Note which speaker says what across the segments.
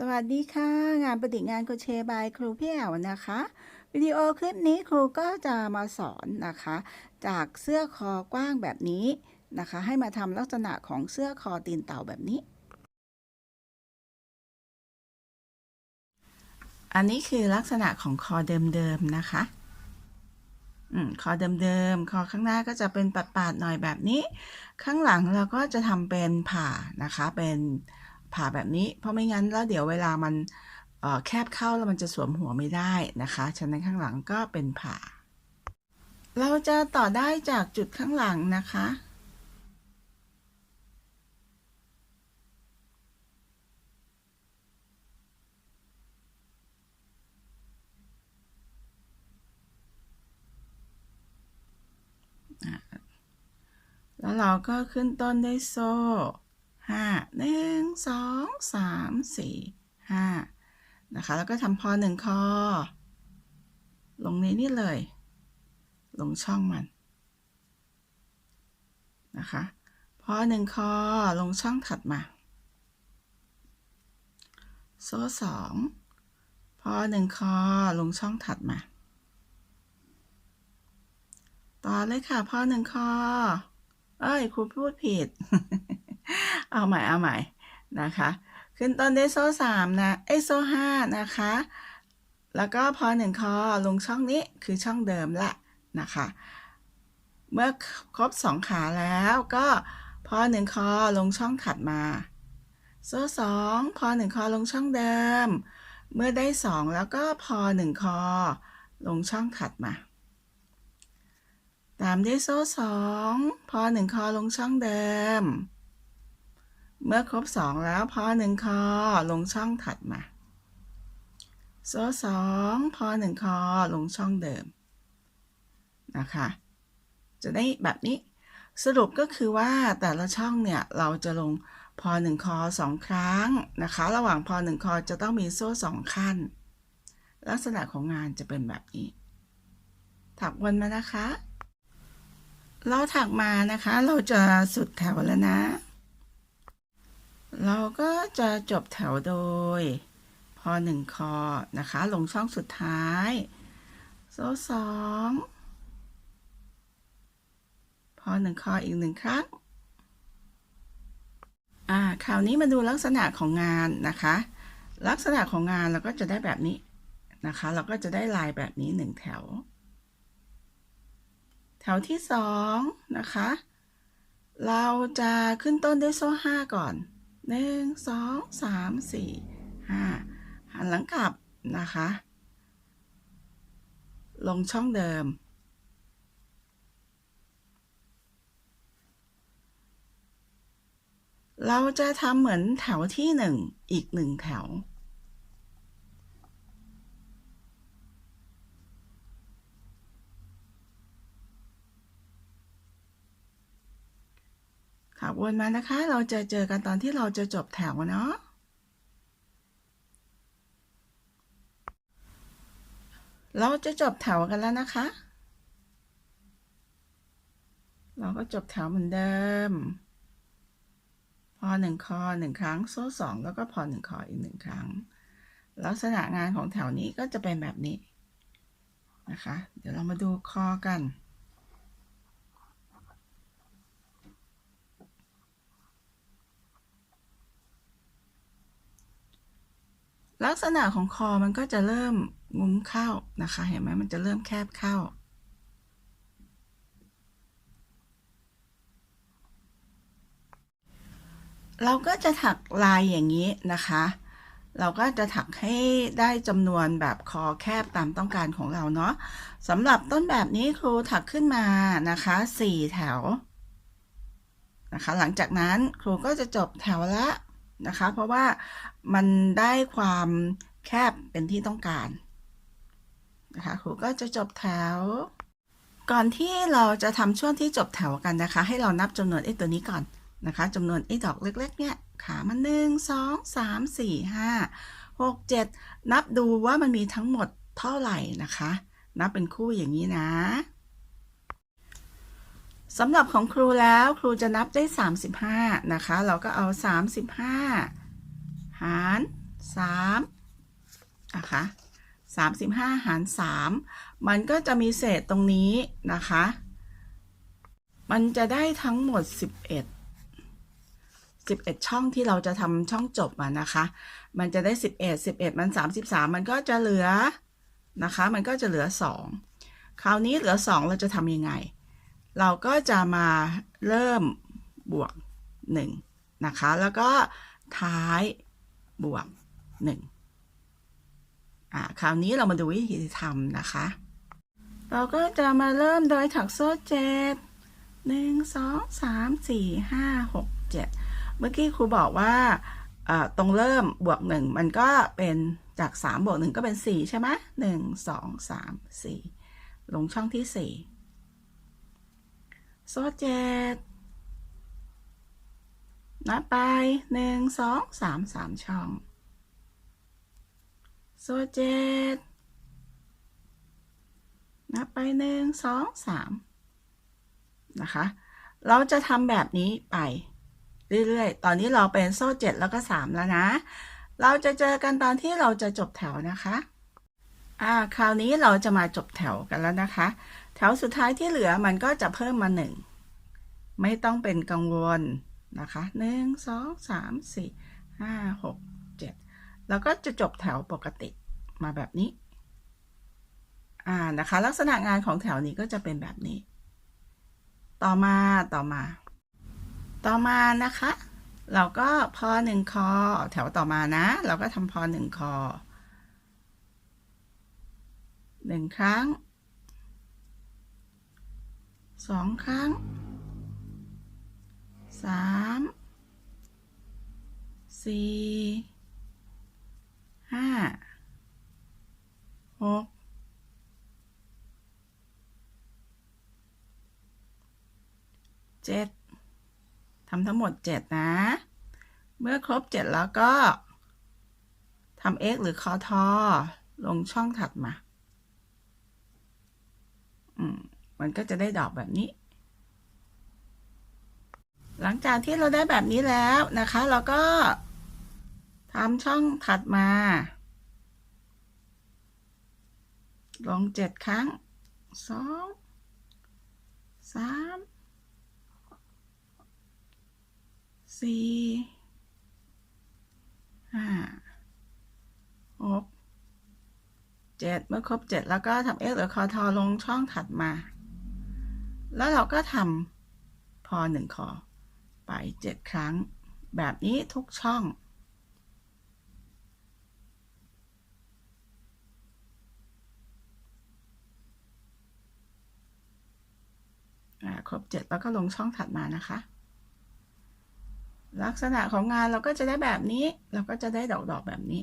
Speaker 1: สวัสดีค่ะ งานประดิษฐ์งานโคเชบายครูพี่แอวนะคะ วิดีโอคลิปนี้ครูก็จะมาสอนนะคะ จากเสื้อคอกว้างแบบนี้นะคะ ให้มาทำลักษณะของเสื้อคอตีนเต่าแบบนี้ อันนี้คือลักษณะของคอเดิมๆนะคะอืมคอเดิมๆ คอข้างหน้าก็จะเป็นปาดๆหน่อยแบบนี้ ข้างหลังเราก็จะทำเป็นผ่านะคะเป็น ผ่าแบบนี้ เพราะไม่งั้นแล้วเดี๋ยวเวลามันแคบเข้าแล้วมันจะสวมหัวไม่ได้นะคะ ฉะนั้นข้างหลังก็เป็นผ่า เราจะต่อได้จากจุดข้างหลังนะคะ แล้วเราก็ขึ้นต้นด้วยโซ่ ห้าหนึ่งสองสามสี่ห้านะคะ แล้วก็ทำพอหนึ่งคอ ลงในนี่เลย ลงช่องมันนะคะพอหนึ่งคอ ลงช่องถัดมา โซ่สองพอหนึ่งคอ ลงช่องถัดมา ต่อเลยค่ะพอหนึ่งคอ เอ้ยครูพูดผิด เอาใหม่เอาใหม่นะคะ ขึ้นต้นด้วยโซ่สามนะเอ้โซ่ห้านะคะ แล้วก็พอหนึ่งคอลงช่องนี้คือช่องเดิมละนะคะ เมื่อครบสองขาแล้วก็พอหนึ่งคอลงช่องถัดมา โซ่สองพอหนึ่งคอลงช่องเดิม เมื่อได้สองแล้วก็พอหนึ่งคอลงช่องถัดมา ตามด้วยโซ่สองพอหนึ่งคอลงช่องเดิม เมื่อครบสองแล้วพอหนึ่งคอลงช่องถัดมาโซ่สองพอหนึ่งคอลงช่องเดิมนะคะ จะได้แบบนี้สรุปก็คือว่าแต่ละช่องเนี่ย เราจะลงพอหนึ่งคอสองครั้งนะคะ ระหว่างพอหนึ่งคอจะต้องมีโซ่สองขั้น ลักษณะของงานจะเป็นแบบนี้ถักวนมานะคะ เราถักมานะคะ เราจะสุดแถวแล้วนะ เราก็จะจบแถวโดย พอหนึ่งคอนะคะ ลงช่องสุดท้าย โซ่สองพอหนึ่งคออีกหนึ่งครั้ง อ่า คราวนี้มาดูลักษณะของงานนะคะ ลักษณะของงานเราก็จะได้แบบนี้นะคะ เราก็จะได้ลายแบบนี้หนึ่งแถว แถวที่สองนะคะ เราจะขึ้นต้นด้วยโซ่ห้าก่อน หนึ่งสองสามสี่ห้าหันหลังกลับนะคะ ลงช่องเดิม เราจะทำเหมือนแถวที่หนึ่งอีกหนึ่งแถว วนมานะคะ เราจะเจอกันตอนที่เราจะจบแถวเนาะเราจะจบแถวกันแล้วนะคะ เราก็จบแถวเหมือนเดิม พอหนึ่งคอหนึ่งครั้ง โซ่สองแล้วก็พอหนึ่งคออีกหนึ่งครั้ง ลักษณะงานของแถวนี้ก็จะเป็นแบบนี้นะคะ เดี๋ยวเรามาดูคอกัน กษณะของคอมันก็จะเริ่มงุ้มเข้านะคะ เห็นไหมมันจะเริ่มแคบเข้า เราก็จะถักลายอย่างนี้นะคะ เราก็จะถักให้ได้จำนวนแบบคอแคบตามต้องการของเราเนาะสำหรับต้นแบบนี้ครูถักขึ้นมานะคะสี่แถวนะคะ หลังจากนั้นครูก็จะจบแถวละ นะคะ เพราะว่ามันได้ความแคบเป็นที่ต้องการนะคะครูก็จะจบแถว ก่อนที่เราจะทำช่วงที่จบแถวกันนะคะ ให้เรานับจำนวนไอ้ตัวนี้ก่อนนะคะจำนวนไอ้ดอกเล็ก ๆ เนี่ยขามันหนึ่งสองสามสี่ห้าหกเจ็ดนับดูว่ามันมีทั้งหมดเท่าไหร่นะคะ นับเป็นคู่อย่างนี้นะ สำหรับของครูแล้วครูจะนับได้ 35 นะคะ เราก็เอา 35 หารสามนะคะสามสิบห้าหารสามมันก็จะมีเศษตรงนี้นะคะ มันจะได้ทั้งหมดสิบเอ็ดสิบเอ็ดช่องที่เราจะทำช่องจบมานะคะ มันจะได้สิบเอ็ดสิบเอ็ดมันสามสิบสามมันก็จะเหลือนะคะ มันก็จะเหลือสองคราวนี้เหลือสองเราจะทำยังไง เราก็จะมาเริ่มบวกหนึ่งนะคะ แล้วก็ท้ายบวกหนึ่งอ่าคราวนี้เรามาดูวิธีทำนะคะ เราก็จะมาเริ่มโดยถักโซ่เจ็ดหนึ่งสองสามสี่ห้าหกเจ็ดเมื่อกี้ครูบอกว่าตรงเริ่มบวกหนึ่งมันก็เป็นจากสามบวกหนึ่งก็เป็นสี่ใช่ไหมหนึ่งสองสามสี่ลงช่องที่สี่ โซ่เจ็ดนับไปหนึ่งสองสามสามช่อง โซ่เจ็ดนับไปหนึ่งสองสามนะคะ เราจะทำแบบนี้ไป เรื่อยๆ ตอนนี้เราเป็นโซ่เจ็ดแล้วก็สามแล้วนะ เราจะเจอกันตอนที่เราจะจบแถวนะคะ อ่า คราวนี้เราจะมาจบแถวกันแล้วนะคะ แถวสุดท้ายที่เหลือมันก็จะเพิ่มมาหนึ่งไม่ต้องเป็นกังวลนะคะหนึ่งสองสามสี่ห้าหกเจ็ดแล้วก็จะจบแถวปกติมาแบบนี้อ่านะคะ ลักษณะงานของแถวนี้ก็จะเป็นแบบนี้ ต่อมาต่อมา ต่อมานะคะ เราก็พอหนึ่งคอแถวต่อมานะ เราก็ทำพอหนึ่งคอหนึ่งครั้ง สองครั้งสามสี่ห้าหกเจ็ดทำทั้งหมดเจ็ดนะ เมื่อครบเจ็ดแล้วก็ทำ x หรือคอทอลงช่องถัดมา อืม มันก็จะได้ดอกแบบนี้ หลังจากที่เราได้แบบนี้แล้วนะคะ เราก็ทำช่องถัดมา ลงเจ็ดครั้งสองสามสี่ห้าหกเจ็ดเมื่อครบเจ็ดแล้วก็ทำเอสหรือคอทอลงช่องถัดมา แล้วเราก็ทำพอหนึ่งคอ ไปเจ็ดครั้ง แบบนี้ทุกช่อง ครบเจ็ดแล้วก็ลงช่องถัดมานะคะ ลักษณะของงานเราก็จะได้แบบนี้ เราก็จะได้ดอกๆแบบนี้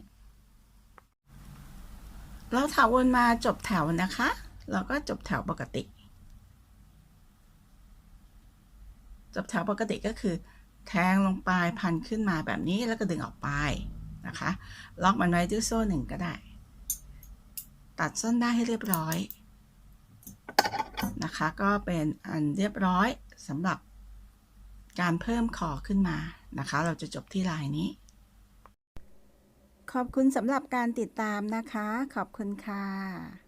Speaker 1: เราถาวนมาจบแถวนะคะ เราก็จบแถวปกติ จบแถวปกติก็คือ แทงลงไปพันขึ้นมาแบบนี้แล้วก็ดึงออกไปนะคะ ล็อกมันไว้ด้วยโซ่หนึ่งก็ได้ ตัดส้นได้ให้เรียบร้อยนะคะ ก็เป็นอันเรียบร้อยสำหรับการเพิ่มคอขึ้นมานะคะ เราจะจบที่ลายนี้ ขอบคุณสำหรับการติดตามนะคะ ขอบคุณค่ะ